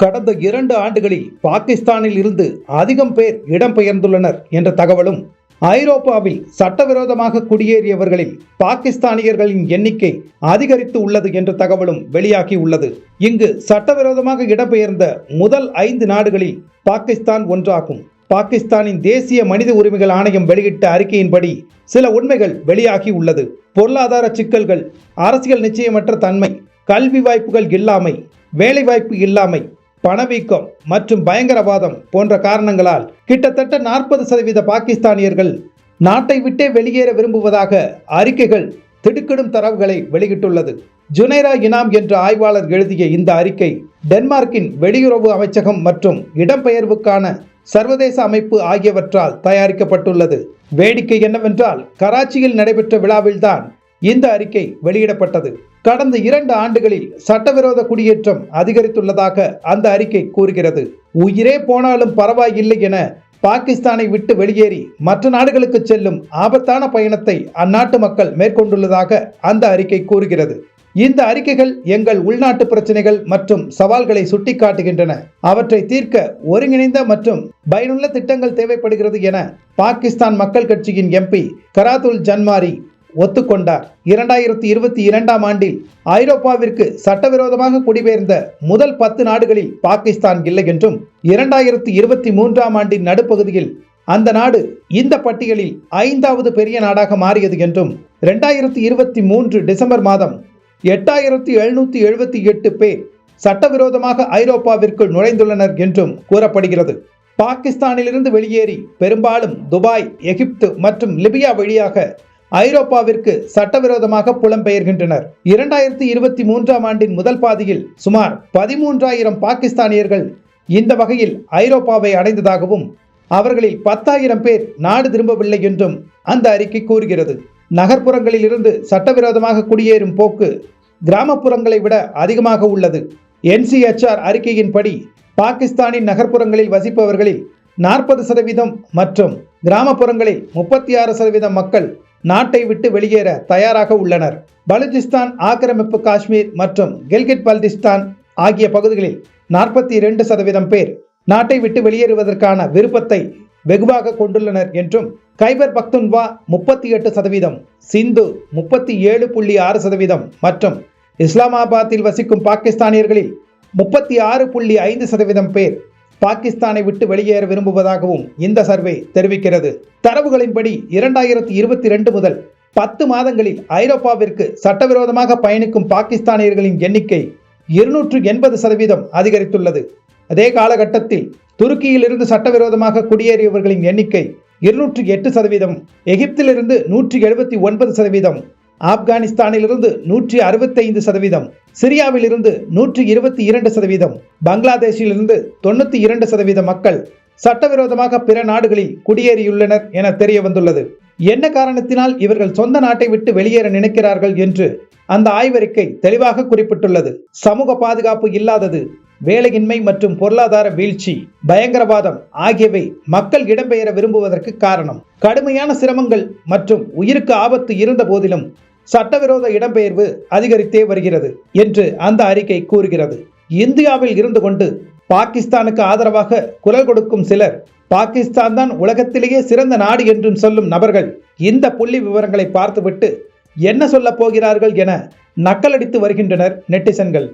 கடந்த இரண்டு ஆண்டுகளில் பாகிஸ்தானில் இருந்து அதிகம் பேர் இடம்பெயர்ந்துள்ளனர் என்ற தகவலும் ஐரோப்பாவில் சட்டவிரோதமாக குடியேறியவர்களில் பாகிஸ்தானியர்களின் எண்ணிக்கை அதிகரித்து உள்ளது என்ற தகவலும் வெளியாகி உள்ளது. இங்கு சட்டவிரோதமாக இடம்பெயர்ந்த முதல் ஐந்து நாடுகளில் பாகிஸ்தான் ஒன்றாகும். பாகிஸ்தானின் தேசிய மனித உரிமைகள் ஆணையம் வெளியிட்ட அறிக்கையின்படி சில உண்மைகள் வெளியாகி உள்ளது. பொருளாதார சிக்கல்கள் அரசியல் நிச்சயமற்ற தன்மை கல்வி வாய்ப்புகள் இல்லாமை வேலைவாய்ப்பு இல்லாமை பணவீக்கம் மற்றும் பயங்கரவாதம் போன்ற காரணங்களால் கிட்டத்தட்ட நாற்பது சதவீத பாகிஸ்தானியர்கள் நாட்டை விட்டே வெளியேற விரும்புவதாக அறிக்கைகள் திடுக்கிடும் தரவுகளை வெளியிட்டுள்ளது. ஜுனைரா இனாம் என்ற ஆய்வாளர் எழுதிய இந்த அறிக்கை டென்மார்க்கின் வெளியுறவு அமைச்சகம் மற்றும் இடம்பெயர்வுக்கான சர்வதேச அமைப்பு ஆகியவற்றால் தயாரிக்கப்பட்டுள்ளது. வேடிக்கை என்னவென்றால் கராச்சியில் நடைபெற்ற விழாவில்தான் இந்த அறிக்கை வெளியிடப்பட்டது. கடந்த இரண்டு ஆண்டுகளில் சட்டவிரோத குடியேற்றம் அதிகரித்துள்ளதாக அந்த அறிக்கை கூறுகிறது. உயிரே போனாலும் பரவாயில்லை என பாகிஸ்தானை விட்டு வெளியேறி மற்ற நாடுகளுக்கு செல்லும் ஆபத்தான பயணத்தை அந்நாட்டு மக்கள் மேற்கொண்டுள்ளதாக அந்த அறிக்கை கூறுகிறது. இந்த அறிக்கைகள் எங்கள் உள்நாட்டு பிரச்சனைகள் மற்றும் சவால்களை சுட்டிக்காட்டுகின்றன. அவற்றை தீர்க்க ஒருங்கிணைந்த மற்றும் பயனுள்ள திட்டங்கள் தேவைப்படுகிறது என பாகிஸ்தான் மக்கள் கட்சியின் எம்பி கராத்துல் ஜன்மாரி ஒத்துக்கொண்டார். இரண்டாயிரத்தி இருபத்தி இரண்டாம் ஆண்டில் ஐரோப்பாவிற்கு சட்டவிரோதமாக குடிபெயர்ந்த முதல் பத்து நாடுகளில் பாகிஸ்தான் இல்லை என்றும் இரண்டாயிரத்தி இருபத்தி மூன்றாம் ஆண்டின் நடுப்பகுதியில் அந்த நாடு இந்த பட்டியலில் ஐந்தாவது பெரிய நாடாக மாறியது என்றும் இரண்டாயிரத்தி இருபத்தி மூன்று டிசம்பர் மாதம் எட்டாயிரத்தி எழுநூற்றி எழுபத்தி எட்டு பேர் சட்டவிரோதமாக ஐரோப்பாவிற்குள் நுழைந்துள்ளனர் என்றும் கூறப்படுகிறது. பாகிஸ்தானிலிருந்து வெளியேறி பெரும்பாலும் துபாய் எகிப்து மற்றும் லிபியா வழியாக ஐரோப்பாவிற்கு சட்டவிரோதமாக புலம்பெயர்கின்றனர். இரண்டாயிரத்தி இருபத்தி மூன்றாம் ஆண்டின் முதல் பாதியில் சுமார் பதிமூன்றாயிரம் பாகிஸ்தானியர்கள் இந்த வகையில் ஐரோப்பாவை அடைந்ததாகவும் அவர்களில் பத்தாயிரம் பேர் நாடு திரும்பவில்லை என்றும் அந்த அறிக்கை கூறுகிறது. நகர்ப்புறங்களில் இருந்து சட்டவிரோதமாக குடியேறும் போக்கு கிராமப்புறங்களை விட அதிகமாக உள்ளது. என்சிஎச்ஆர் அறிக்கையின்படி பாகிஸ்தானின் நகர்ப்புறங்களில் வசிப்பவர்களில் நாற்பது சதவீதம் மற்றும் கிராமப்புறங்களில் முப்பத்தி ஆறு சதவீதம் மக்கள் நாட்டை விட்டு வெளியேற தயாராக உள்ளனர். பலுச்சிஸ்தான் ஆக்கிரமிப்பு காஷ்மீர் மற்றும் கில்கிட் பல்திஸ்தான் ஆகிய பகுதிகளில் நாற்பத்தி இரண்டு சதவீதம் பேர் நாட்டை விட்டு வெளியேறுவதற்கான விருப்பத்தை வெகுவாக கொண்டுள்ளனர் என்றும் கைபர் பக்துன்வா முப்பத்தி எட்டு சதவீதம் சிந்து முப்பத்தி ஏழு புள்ளி ஆறு சதவீதம் மற்றும் இஸ்லாமாபாத்தில் வசிக்கும் பாகிஸ்தானியர்களில் முப்பத்தி ஆறு புள்ளி ஐந்து சதவீதம் பேர் பாகிஸ்தானை விட்டு வெளியேற விரும்புவதாகவும் இந்த சர்வே தெரிவிக்கிறது. தரவுகளின்படி இரண்டாயிரத்தி இருபத்தி ரெண்டு முதல் பத்து மாதங்களில் ஐரோப்பாவிற்கு சட்டவிரோதமாக பயணிக்கும் பாகிஸ்தானியர்களின் எண்ணிக்கை இருநூற்று எண்பது சதவீதம் அதிகரித்துள்ளது. அதே காலகட்டத்தில் துருக்கியிலிருந்து சட்டவிரோதமாக குடியேறியவர்களின் எண்ணிக்கை இருநூற்றி எட்டு சதவீதம் எகிப்திலிருந்து நூற்றி எழுபத்தி ஒன்பது சதவீதம் ஆப்கானிஸ்தானிலிருந்து நூற்றி அறுபத்தைந்து சதவீதம் சிரியாவிலிருந்து நூற்றி இருபத்தி இரண்டு சதவீதம் பங்களாதேஷிலிருந்து தொண்ணூற்றி இரண்டு சதவீத மக்கள் சட்டவிரோதமாக பிற நாடுகளில் குடியேறியுள்ளனர் என தெரிய வந்துள்ளது என்ன காரணத்தினால் இவர்கள் சொந்த நாட்டை விட்டு வெளியேற நினைக்கிறார்கள் என்று அந்த ஆய்வறிக்கை தெளிவாக குறிப்பிட்டுள்ளது. சமூக பாதுகாப்பு இல்லாதது வேலையின்மை மற்றும் பொருளாதார வீழ்ச்சி பயங்கரவாதம் ஆகியவை மக்கள் இடம்பெயர விரும்புவதற்கு காரணம். கடுமையான சிரமங்கள் மற்றும் உயிருக்கு ஆபத்து இருந்த போதிலும் சட்டவிரோத இடம்பெயர்வு அதிகரித்தே வருகிறது என்று அந்த அறிக்கை கூறுகிறது. இந்தியாவில் இருந்து கொண்டு பாகிஸ்தானுக்கு ஆதரவாக குரல் கொடுக்கும் சிலர் பாகிஸ்தான் தான் உலகத்திலேயே சிறந்த நாடு என்றும் சொல்லும் நபர்கள் இந்த புள்ளி விவரங்களை பார்த்துவிட்டு என்ன சொல்லப் போகிறார்கள் என நக்கலடித்து வருகின்றனர் நெட்டிசன்கள்.